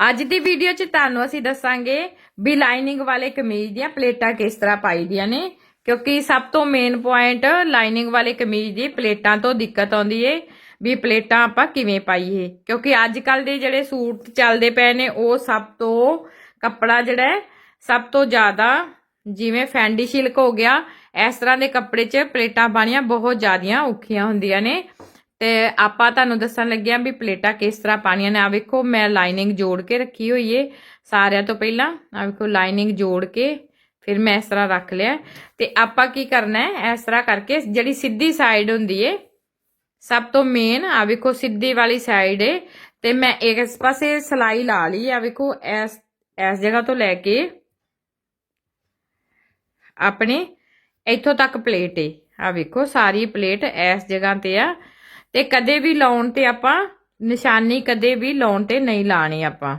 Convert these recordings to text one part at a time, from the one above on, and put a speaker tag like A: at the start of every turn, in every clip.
A: ਅੱਜ ਦੀ ਵੀਡੀਓ 'ਚ ਤੁਹਾਨੂੰ ਅਸੀਂ ਦੱਸਾਂਗੇ ਵੀ ਲਾਈਨਿੰਗ ਵਾਲੇ ਕਮੀਜ਼ ਦੀਆਂ ਪਲੇਟਾਂ ਕਿਸ ਤਰ੍ਹਾਂ ਪਾਈ ਦੀਆਂ ਨੇ, ਕਿਉਂਕਿ ਸਭ ਤੋਂ ਮੇਨ ਪੁਆਇੰਟ ਲਾਈਨਿੰਗ ਵਾਲੇ ਕਮੀਜ਼ ਦੀ ਪਲੇਟਾਂ ਤੋਂ ਦਿੱਕਤ ਆਉਂਦੀ ਏ ਵੀ ਪਲੇਟਾਂ ਆਪਾਂ ਕਿਵੇਂ ਪਾਈਏ, ਕਿਉਂਕਿ ਅੱਜ ਕੱਲ ਦੇ ਜਿਹੜੇ ਸੂਟ ਚੱਲਦੇ ਪਏ ਨੇ, ਉਹ ਸਭ ਤੋਂ ਕੱਪੜਾ ਜਿਹੜਾ ਸਭ ਤੋਂ ਜ਼ਿਆਦਾ ਜਿਵੇਂ ਫੈਂਡੀ ਸਿਲਕ ਹੋ ਗਿਆ, ਇਸ ਤਰ੍ਹਾਂ ਦੇ ਕੱਪੜੇ 'ਚ ਪਲੇਟਾਂ ਪਾਣੀਆਂ ਬਹੁਤ ਜ਼ਿਆਦੀਆਂ ਔਖੀਆਂ ਹੁੰਦੀਆਂ ਨੇ। ਤੇ ਆਪਾਂ ਤੁਹਾਨੂੰ ਦੱਸਣ ਲੱਗਿਆ ਵੀ ਪਲੇਟਾਂ ਕਿਸ ਤਰ੍ਹਾਂ ਪਾਣੀਆਂ ਨੇ। ਆ ਵੇਖੋ, ਮੈਂ ਲਾਈਨਿੰਗ ਜੋੜ ਕੇ ਰੱਖੀ ਹੋਈ ਏ ਸਾਰਿਆਂ ਤੋਂ ਪਹਿਲਾਂ। ਆ ਵੇਖੋ ਲਾਈਨਿੰਗ ਜੋੜ ਕੇ ਫਿਰ ਮੈਂ ਇਸ ਤਰ੍ਹਾਂ ਰੱਖ ਲਿਆ। ਤੇ ਆਪਾਂ ਕੀ ਕਰਨਾ ਹੈ? ਇਸ ਤਰ੍ਹਾਂ ਕਰਕੇ ਜਿਹੜੀ ਸਿੱਧੀ ਸਾਈਡ ਹੁੰਦੀ ਏ, ਸਭ ਤੋਂ ਮੇਨ ਆ ਵੇਖੋ, ਸਿੱਧੀ ਵਾਲੀ ਸਾਈਡ ਏ। ਤੇ ਮੈਂ ਇਸ ਪਾਸੇ ਸਲਾਈ ਲਾ ਲਈ ਆ ਵੇਖੋ, ਇਸ ਇਸ ਜਗ੍ਹਾ ਤੋਂ ਲੈ ਕੇ ਆਪਣੇ ਇੱਥੋਂ ਤੱਕ ਪਲੇਟ ਏ। ਆ ਵੇਖੋ, ਸਾਰੀ ਪਲੇਟ ਇਸ ਜਗ੍ਹਾ ਤੇ ਆ। ਤੇ ਕਦੇ ਵੀ ਲਾਉਣ ਤੇ ਆਪਾਂ ਨਿਸ਼ਾਨੀ ਕਦੇ ਵੀ ਲਾਉਣ ਤੇ ਨਹੀਂ ਲਾਣੀ ਆਪਾਂ।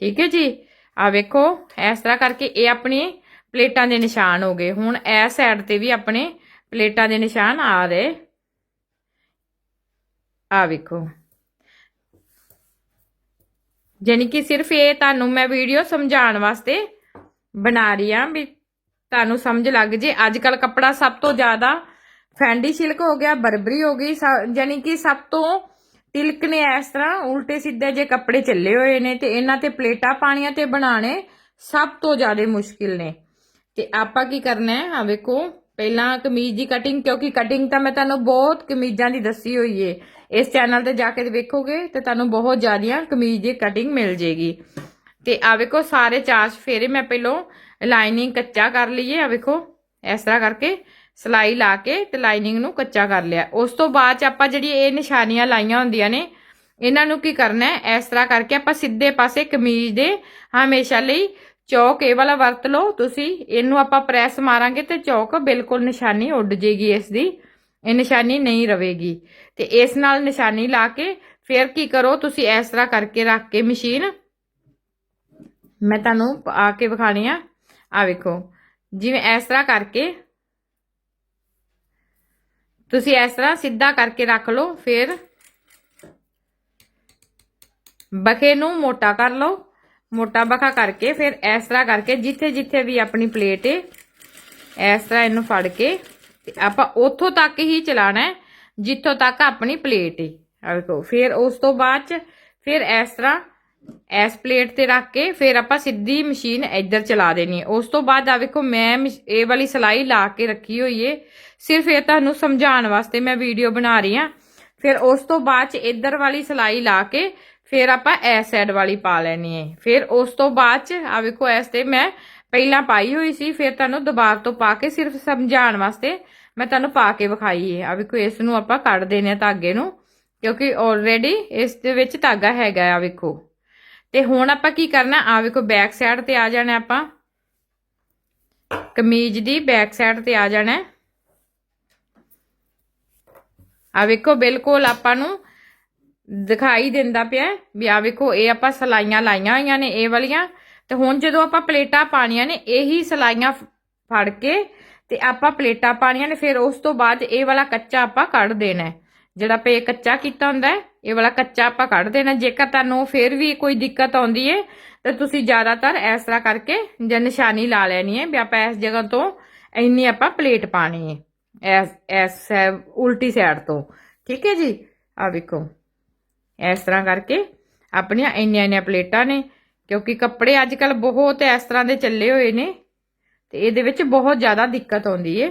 A: ਠੀਕ ਹੈ ਜੀ? ਆ ਵੇਖੋ, ਇਸ ਤਰ੍ਹਾਂ ਕਰਕੇ ਇਹ ਆਪਣੇ ਪਲੇਟਾਂ ਦੇ ਨਿਸ਼ਾਨ ਹੋ ਗਏ। ਹੁਣ ਇਸ ਸਾਈਡ ਤੇ ਵੀ ਆਪਣੇ ਪਲੇਟਾਂ ਦੇ ਨਿਸ਼ਾਨ ਆ ਰਹੇ। ਆ ਵੇਖੋ। ਜਾਣੀ ਕਿ ਸਿਰਫ ਇਹ ਤੁਹਾਨੂੰ ਮੈਂ ਵੀਡੀਓ ਸਮਝਾਉਣ ਵਾਸਤੇ ਬਣਾ ਰਹੀ ਆ ਵੀ ਤੁਹਾਨੂੰ ਸਮਝ ਲੱਗ ਜੇ। ਅੱਜ ਕੱਲ ਕੱਪੜਾ ਸਭ ਤੋਂ ਜ਼ਿਆਦਾ ਫੈਂਡੀ ਸਿਲਕ ਹੋ ਗਿਆ, ਬਰਬਰੀ ਹੋ ਗਈ ਜਾਨੀ ਕਿ ਸਭ ਤੋਂ ਤਿਲਕ ਨੇ ਇਸ ਤਰ੍ਹਾਂ ਉਲਟੇ ਸਿੱਧੇ ਜੇ ਕੱਪੜੇ ਚੱਲੇ ਹੋਏ ਨੇ ਤੇ ਇਹਨਾਂ ਤੇ ਪਲੇਟਾਂ ਪਾਣੀਆਂ ਤੇ ਬਣਾਣੇ ਸਭ ਤੋਂ ਜ਼ਿਆਦਾ ਮੁਸ਼ਕਿਲ ਨੇ। ਤੇ ਆਪਾਂ ਕੀ ਕਰਨਾ ਹੈ? ਆ ਵੇਖੋ, ਪਹਿਲਾਂ ਕਮੀਜ਼ ਦੀ ਕਟਿੰਗ ਕਿਉਂਕਿ ਕਟਿੰਗ ਤਾਂ ਮੈਂ ਤੁਹਾਨੂੰ ਬਹੁਤ ਕਮੀਜ਼ਾਂ ਦੀ ਦੱਸੀ ਹੋਈ ਏ। ਇਸ ਚੈਨਲ ਤੇ ਜਾ ਕੇ ਵੇਖੋਗੇ ਤੇ ਤੁਹਾਨੂੰ ਬਹੁਤ ਜ਼ਿਆਦੀਆਂ ਕਮੀਜ਼ ਦੀ ਕਟਿੰਗ ਮਿਲ ਜੇਗੀ। ਤੇ ਆ ਵੇਖੋ, ਸਾਰੇ ਚਾਰ ਫੇਰੇ ਮੈਂ ਪਹਿਲੋਂ ਲਾਈਨਿੰਗ ਕੱਚਾ ਕਰ ਲਈਏ ਆ ਵੇਖੋ, ਇਸ ਤਰ੍ਹਾਂ ਕਰਕੇ। ਸਲਾਈ ਲਾ ਕੇ ਤੇ ਲਾਈਨਿੰਗ ਨੂੰ ਕੱਚਾ ਕਰ ਲਿਆ। ਉਸ ਤੋਂ ਬਾਅਦ ਚ ਆਪਾਂ ਜਿਹੜੀ ਇਹ ਨਿਸ਼ਾਨੀਆਂ ਲਾਈਆਂ ਹੁੰਦੀਆਂ ਨੇ, ਇਹਨਾਂ ਨੂੰ ਕੀ ਕਰਨਾ ਹੈ? ਇਸ ਤਰ੍ਹਾਂ ਕਰਕੇ ਆਪਾਂ ਸਿੱਧੇ ਪਾਸੇ ਕਮੀਜ਼ ਦੇ ਹਮੇਸ਼ਾ ਲਈ ਚੌਕ ਇਹ ਵਾਲਾ ਵਰਤ ਲਓ। ਤੁਸੀਂ ਇਹਨੂੰ ਆਪਾਂ ਪ੍ਰੈਸ ਮਾਰਾਂਗੇ ਤੇ ਚੌਕ ਬਿਲਕੁਲ ਨਿਸ਼ਾਨੀ ਉੱਡ ਜੇਗੀ ਇਸ ਦੀ। ਇਹ ਨਿਸ਼ਾਨੀ ਨਹੀਂ ਰਵੇਗੀ। ਤੇ ਇਸ ਨਾਲ ਨਿਸ਼ਾਨੀ ਲਾ ਕੇ ਫਿਰ ਕੀ ਕਰੋ? ਤੁਸੀਂ ਇਸ ਤਰ੍ਹਾਂ ਕਰਕੇ ਰੱਖ ਕੇ ਮਸ਼ੀਨ। ਮੈਂ ਤੁਹਾਨੂੰ ਆ ਕੇ ਵਿਖਾਣੀ ਆ। ਆ ਵੇਖੋ। ਜਿਵੇਂ ਇਸ ਤਰ੍ਹਾਂ ਕਰਕੇ ਤੁਸੀਂ ਇਸ ਤਰ੍ਹਾਂ ਸਿੱਧਾ ਕਰਕੇ ਰੱਖ ਲਓ, ਫਿਰ ਬਖੇ ਨੂੰ ਮੋਟਾ ਕਰ ਲਓ। ਮੋਟਾ ਬਖਾ ਕਰਕੇ ਫਿਰ ਇਸ ਤਰ੍ਹਾਂ ਕਰਕੇ ਜਿੱਥੇ ਜਿੱਥੇ ਵੀ ਆਪਣੀ ਪਲੇਟ ਹੈ ਇਸ ਤਰ੍ਹਾਂ ਇਹਨੂੰ ਫੜ ਕੇ ਤੇ ਆਪਾਂ ਉੱਥੋਂ ਤੱਕ ਹੀ ਚਲਾਣਾ ਹੈ, ਜਿੱਥੋਂ ਤੱਕ ਆਪਣੀ ਪਲੇਟ ਹੈ ਰੱਖੋ ਫਿਰ ਉਸ ਤੋਂ ਬਾਅਦ ਚ ਫਿਰ ਇਸ ਤਰ੍ਹਾਂ ਇਸ ਪਲੇਟ ਤੇ ਰੱਖ ਕੇ ਫਿਰ ਆਪਾਂ ਸਿੱਧੀ ਮਸ਼ੀਨ ਇੱਧਰ ਚਲਾ ਦੇਣੀ ਹੈ। ਉਸ ਤੋਂ ਬਾਅਦ ਆ ਵੇਖੋ, ਮੈਂ ਇਹ ਵਾਲੀ ਸਲਾਈ ਲਾ ਕੇ ਰੱਖੀ ਹੋਈ ਏ। ਸਿਰਫ ਇਹ ਤੁਹਾਨੂੰ ਸਮਝਾਉਣ ਵਾਸਤੇ ਮੈਂ ਵੀਡੀਓ ਬਣਾ ਰਹੀ ਹਾਂ। ਫਿਰ ਉਸ ਤੋਂ ਬਾਅਦ ਚ ਇੱਧਰ ਵਾਲੀ ਸਲਾਈ ਲਾ ਕੇ ਫਿਰ ਆਪਾਂ ਇਸ ਸਾਈਡ ਵਾਲੀ ਪਾ ਲੈਣੀ ਹੈ। ਫਿਰ ਉਸ ਤੋਂ ਬਾਅਦ ਚ ਆ ਵੇਖੋ, ਇਸ ਤੇ ਮੈਂ ਪਹਿਲਾਂ ਪਾਈ ਹੋਈ ਸੀ, ਫਿਰ ਤੁਹਾਨੂੰ ਦੁਬਾਰ ਤੋਂ ਪਾ ਕੇ ਸਿਰਫ ਸਮਝਾਉਣ ਵਾਸਤੇ ਮੈਂ ਤੁਹਾਨੂੰ ਪਾ ਕੇ ਵਿਖਾਈ ਹੈ। ਆ ਵੇਖੋ, ਇਸ ਨੂੰ ਆਪਾਂ ਕੱਢ ਦੇਣੇ ਆ ਧਾਗੇ ਨੂੰ, ਕਿਉਂਕਿ ਆਲਰੇਡੀ ਇਸ ਦੇ ਵਿੱਚ ਧਾਗਾ ਹੈਗਾ ਆ ਵੇਖੋ। ਤੇ ਹੁਣ ਆਪਾਂ ਕੀ ਕਰਨਾ? ਆ ਵੇਖੋ ਬੈਕ ਸਾਈਡ ਤੇ ਆ ਜਾਣਾ ਆਪਾਂ। ਕਮੀਜ਼ ਦੀ ਬੈਕ ਸਾਈਡ ਤੇ ਆ ਜਾਣਾ। ਆ ਵੇਖੋ, ਬਿਲਕੁਲ ਆਪਾਂ ਨੂੰ ਦਿਖਾਈ ਦਿੰਦਾ ਪਿਆ ਵੀ ਆ ਵੇਖੋ, ਇਹ ਆਪਾਂ ਸਲਾਈਆਂ ਲਾਈਆਂ ਹੋਈਆਂ ਨੇ, ਇਹ ਵਾਲੀਆਂ। ਤੇ ਹੁਣ ਜਦੋਂ ਆਪਾਂ ਪਲੇਟਾਂ ਪਾਣੀਆਂ ਨੇ, ਇਹੀ ਸਲਾਈਆਂ ਫੜ ਕੇ ਤੇ ਆਪਾਂ ਪਲੇਟਾਂ ਪਾਣੀਆਂ ਨੇ, ਫਿਰ ਉਸ ਤੋਂ ਬਾਅਦ ਇਹ ਵਾਲਾ ਕੱਚਾ ਆਪਾਂ ਕੱਢ ਦੇਣਾ ਜਿਹੜਾ ਪੇ ਕੱਚਾ ਕੀਤਾ ਹੁੰਦਾ ਇਹ ਵਾਲਾ ਕੱਚਾ ਆਪਾਂ ਕੱਢ ਦੇਣਾ। ਜੇਕਰ ਤੁਹਾਨੂੰ ਫਿਰ ਵੀ ਕੋਈ ਦਿੱਕਤ ਆਉਂਦੀ ਹੈ ਤਾਂ ਤੁਸੀਂ ਜ਼ਿਆਦਾਤਰ ਇਸ ਤਰ੍ਹਾਂ ਕਰਕੇ ਜਾਂ ਨਿਸ਼ਾਨੀ ਲਾ ਲੈਣੀ ਹੈ ਵੀ ਆਪਾਂ ਇਸ ਜਗ੍ਹਾ ਤੋਂ ਇੰਨੀ ਆਪਾਂ ਪਲੇਟ ਪਾਣੀ ਹੈ ਇਸ ਐਸ ਉਲਟੀ ਸਾਈਡ ਤੋਂ। ਠੀਕ ਹੈ ਜੀ? ਆ ਵੇਖੋ। ਇਸ ਤਰ੍ਹਾਂ ਕਰਕੇ ਆਪਣੀਆਂ ਇੰਨੀਆਂ ਇੰਨੀਆਂ ਪਲੇਟਾਂ ਨੇ, ਕਿਉਂਕਿ ਕੱਪੜੇ ਅੱਜ ਕੱਲ ਬਹੁਤ ਇਸ ਤਰ੍ਹਾਂ ਦੇ ਚੱਲੇ ਹੋਏ ਨੇ, ਤੇ ਇਹਦੇ ਵਿੱਚ ਬਹੁਤ ਜ਼ਿਆਦਾ ਦਿੱਕਤ ਆਉਂਦੀ ਏ।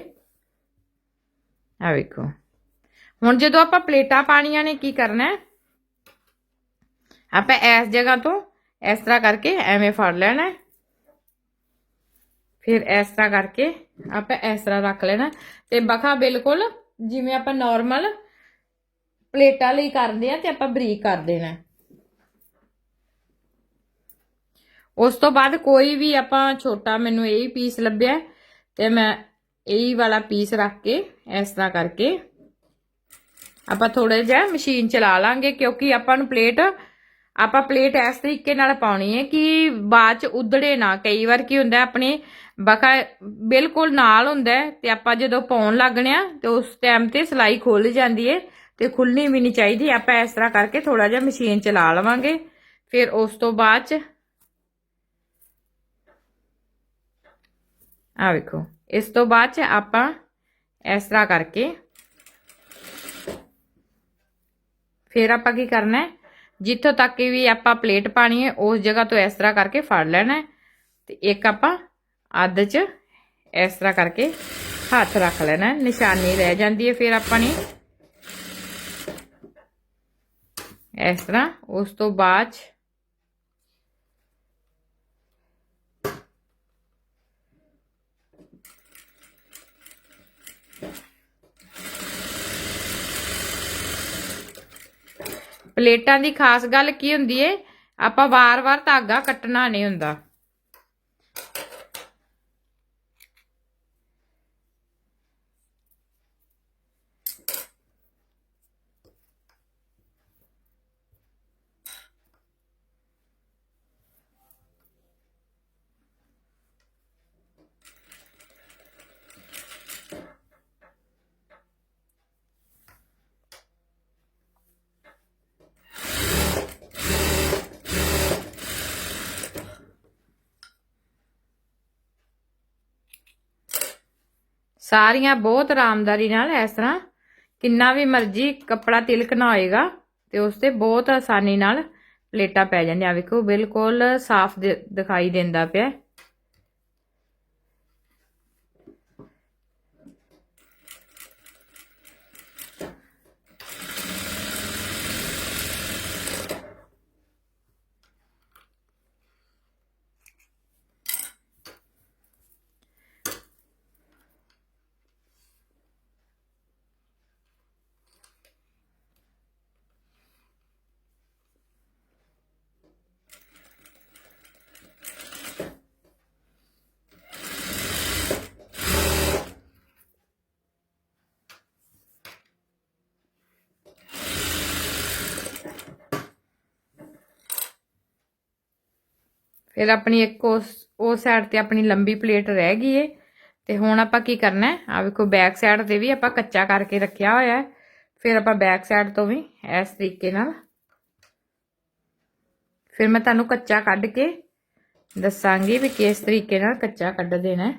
A: ਆ ਵੇਖੋ। ਹੁਣ ਜਦੋਂ ਆਪਾਂ ਪਲੇਟਾਂ ਪਾਣੀਆਂ ਨੇ, ਕੀ ਕਰਨਾ ਹੈ? ਆਪਾਂ ਇਸ ਜਗ੍ਹਾ ਤੋਂ ਇਸ ਤਰ੍ਹਾਂ ਕਰਕੇ ਐਵੇਂ ਫੜ ਲੈਣਾ ਫਿਰ ਇਸ ਤਰ੍ਹਾਂ ਕਰਕੇ ਆਪਾਂ ਇਸ ਤਰ੍ਹਾਂ ਰੱਖ ਲੈਣਾ ਤੇ ਬਖਾ ਬਿਲਕੁਲ ਜਿਵੇਂ ਆਪਾਂ ਨਾਰਮਲ ਪਲੇਟਾਂ ਲਈ ਕਰਦੇ ਆ ਤੇ ਆਪਾਂ ਬਰੀਕ ਕਰ ਦੇਣਾ ਉਸ ਤੋਂ ਬਾਅਦ ਕੋਈ ਵੀ ਆਪਾਂ ਛੋਟਾ ਮੈਨੂੰ ਇਹ ਪੀਸ ਲੱਭਿਆ ਤੇ ਮੈਂ ਇਹੀ ਵਾਲਾ ਪੀਸ ਰੱਖ ਕੇ ਇਸ ਤਰ੍ਹਾਂ ਕਰਕੇ ਆਪਾਂ ਥੋੜਾ ਜਿਹਾ ਮਸ਼ੀਨ ਚਲਾ ਲਾਂਗੇ ਕਿਉਂਕਿ ਆਪਾਂ ਨੂੰ ਪਲੇਟ, ਆਪਾਂ ਪਲੇਟ ਇਸ ਤਰੀਕੇ ਨਾਲ ਪਾਉਣੀ ਹੈ ਕਿ ਬਾਅਦ ਚ ਉਧੜੇ ਨਾ। ਕਈ ਵਾਰ ਕੀ ਹੁੰਦਾ ਆਪਣੇ ਬਕਾ ਬਿਲਕੁਲ ਨਾਲ ਹੁੰਦਾ ਤੇ ਆਪਾਂ ਜਦੋਂ ਪਾਉਣ ਲੱਗਣੇ ਆ ਤੇ ਉਸ ਟਾਈਮ ਤੇ ਸਲਾਈ ਖੁੱਲ ਜਾਂਦੀ ਹੈ ਤੇ ਖੁੱਲਣੀ ਵੀ ਨਹੀਂ ਚਾਹੀਦੀ। ਆਪਾਂ ਇਸ ਤਰ੍ਹਾਂ ਕਰਕੇ ਥੋੜਾ ਜਿਹਾ ਮਸ਼ੀਨ ਚਲਾ ਲਵਾਂਗੇ। ਫਿਰ ਉਸ ਤੋਂ ਬਾਅਦ ਚ ਆ ਵੇਖੋ, ਇਸ ਤੋਂ ਬਾਅਦ ਚ ਆਪਾਂ ਇਸ ਤਰ੍ਹਾਂ ਕਰਕੇ ਫਿਰ ਆਪਾਂ ਕੀ ਕਰਨਾ ਜਿੱਥੋਂ ਤੱਕ ਵੀ ਆਪਾਂ ਪਲੇਟ ਪਾਣੀ ਹੈ, ਉਸ ਜਗ੍ਹਾ ਤੋਂ ਇਸ ਤਰ੍ਹਾਂ ਕਰਕੇ ਫੜ ਲੈਣਾ ਹੈ। ਤੇ ਇੱਕ ਆਪਾਂ ਅੱਧ ਚ ਇਸ ਤਰ੍ਹਾਂ ਕਰਕੇ ਹੱਥ ਰੱਖ ਲੈਣਾ ਨਿਸ਼ਾਨੀ ਰਹਿ ਜਾਂਦੀ ਹੈ ਫਿਰ ਆਪਾਂ ਨੇ ਇਸ ਤਰ੍ਹਾਂ ਉਸ ਤੋਂ ਬਾਅਦ ਪਲੇਟਾਂ ਦੀ ਖਾਸ ਗੱਲ ਕੀ ਹੁੰਦੀ ਏ? ਆਪਾਂ ਵਾਰ-ਵਾਰ ਧਾਗਾ ਕੱਟਣਾ ਨਹੀਂ ਹੁੰਦਾ। ਸਾਰੀਆਂ ਬਹੁਤ ਆਰਾਮਦਾਰੀ ਨਾਲ ਇਸ ਤਰ੍ਹਾਂ ਕਿੰਨਾ ਵੀ ਮਰਜ਼ੀ ਕੱਪੜਾ ਤਿਲਕ ਨਾ ਹੋਏਗਾ ਤੇ ਉਸ ਤੇ ਬਹੁਤ ਆਸਾਨੀ ਨਾਲ ਪਲੇਟਾਂ ਪੈ ਜਾਂਦੀਆਂ। ਵੇਖੋ, ਬਿਲਕੁਲ ਸਾਫ਼ ਦਿਖਾਈ ਦਿੰਦਾ ਪਿਆ। ਫਿਰ ਆਪਣੀ ਇੱਕ ਉਸ ਉਸ ਸਾਈਡ ਤੇ ਆਪਣੀ ਲੰਬੀ ਪਲੇਟ ਰਹਿ ਗਈ ਏ। ਤੇ ਹੁਣ ਆਪਾਂ ਕੀ ਕਰਨਾ ਹੈ? ਆ ਵੇਖੋ ਬੈਕ ਸਾਈਡ ਤੇ ਵੀ ਆਪਾਂ ਕੱਚਾ ਕਰਕੇ ਰੱਖਿਆ ਹੋਇਆ ਹੈ। ਫਿਰ ਆਪਾਂ ਬੈਕ ਸਾਈਡ ਤੋਂ ਵੀ ਇਸ ਤਰੀਕੇ ਨਾਲ। ਫਿਰ ਮੈਂ ਤੁਹਾਨੂੰ ਕੱਚਾ ਕੱਢ ਕੇ ਦੱਸਾਂਗੀ ਵੀ ਕਿਸ ਤਰੀਕੇ ਨਾਲ ਕੱਚਾ ਕੱਢ ਦੇਣਾ ਹੈ।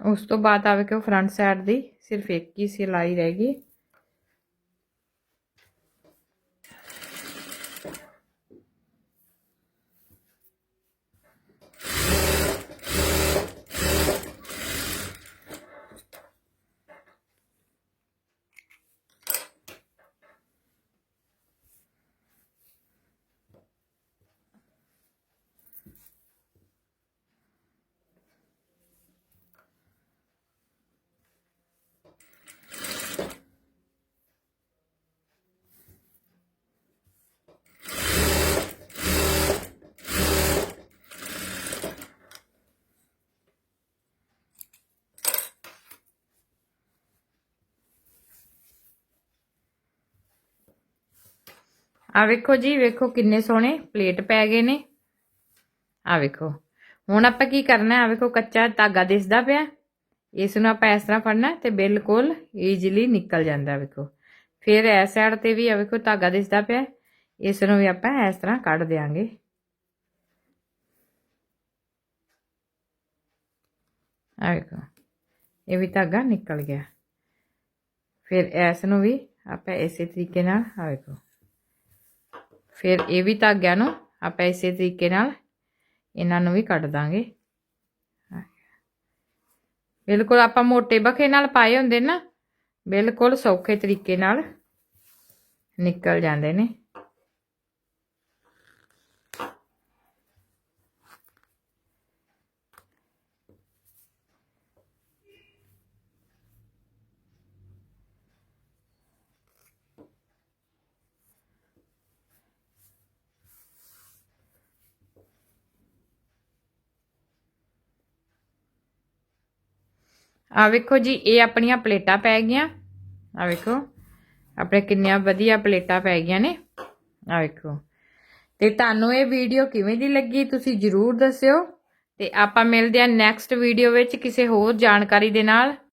A: ਉਸ ਤੋਂ ਬਾਅਦ ਆਵੇ ਕਿ ਉਹ ਫਰੰਟ ਸਾਈਡ ਦੀ ਸਿਰਫ ਇੱਕ ਹੀ ਸਿਲਾਈ ਰਹਿ ਗਈ। ਆ ਵੇਖੋ ਜੀ, ਵੇਖੋ ਕਿੰਨੇ ਸੋਹਣੇ ਪਲੇਟ ਪੈ ਗਏ ਨੇ। ਆ ਵੇਖੋ, ਹੁਣ ਆਪਾਂ ਕੀ ਕਰਨਾ ਆ ਵੇਖੋ ਕੱਚਾ ਧਾਗਾ ਦਿਸਦਾ ਪਿਆ। ਇਸ ਨੂੰ ਆਪਾਂ ਇਸ ਤਰ੍ਹਾਂ ਫੜਨਾ ਤੇ ਬਿਲਕੁਲ ਈਜ਼ੀਲੀ ਨਿਕਲ ਜਾਂਦਾ, ਵੇਖੋ। ਫਿਰ ਇਸ ਸਾਈਡ ਤੇ ਵੀ ਆ ਵੇਖੋ ਧਾਗਾ ਦਿਸਦਾ ਪਿਆ। ਇਸ ਨੂੰ ਵੀ ਆਪਾਂ ਇਸ ਤਰ੍ਹਾਂ ਕੱਢ ਦੇਾਂਗੇ ਆ ਵੇਖੋ, ਇਹ ਵੀ ਧਾਗਾ ਨਿਕਲ ਗਿਆ। ਫਿਰ ਇਸ ਨੂੰ ਵੀ ਆਪਾਂ ਇਸੇ ਤਰੀਕੇ ਨਾਲ ਆ ਵੇਖੋ। ਫਿਰ ਇਹ ਵੀ ਧਾਗਿਆਂ ਨੂੰ ਆਪਾਂ ਇਸੇ ਤਰੀਕੇ ਨਾਲ ਇਹਨਾਂ ਨੂੰ ਵੀ ਕੱਢ ਦਾਂਗੇ। ਬਿਲਕੁਲ ਆਪਾਂ ਮੋਟੇ ਬਖੇ ਨਾਲ ਪਾਏ ਹੁੰਦੇ ਨਾ, ਬਿਲਕੁਲ ਸੌਖੇ ਤਰੀਕੇ ਨਾਲ ਨਿਕਲ ਜਾਂਦੇ ਨੇ। ਆ ਵੇਖੋ ਜੀ, ਇਹ ਆਪਣੀਆਂ ਪਲੇਟਾਂ ਪੈ ਗਈਆਂ। ਆ ਵੇਖੋ, ਆਪਣੇ ਕਿੰਨੀਆਂ ਵਧੀਆ ਪਲੇਟਾਂ ਪੈ ਗਈਆਂ ਨੇ। ਆ ਵੇਖੋ। ਤੇ ਤੁਹਾਨੂੰ ਇਹ ਵੀਡੀਓ ਕਿਵੇਂ ਦੀ ਲੱਗੀ ਤੁਸੀਂ ਜਰੂਰ ਦੱਸਿਓ। ਤੇ ਆਪਾਂ ਮਿਲਦੇ ਹਾਂ ਨੈਕਸਟ ਵੀਡੀਓ ਵਿੱਚ ਕਿਸੇ ਹੋਰ ਜਾਣਕਾਰੀ ਦੇ ਨਾਲ।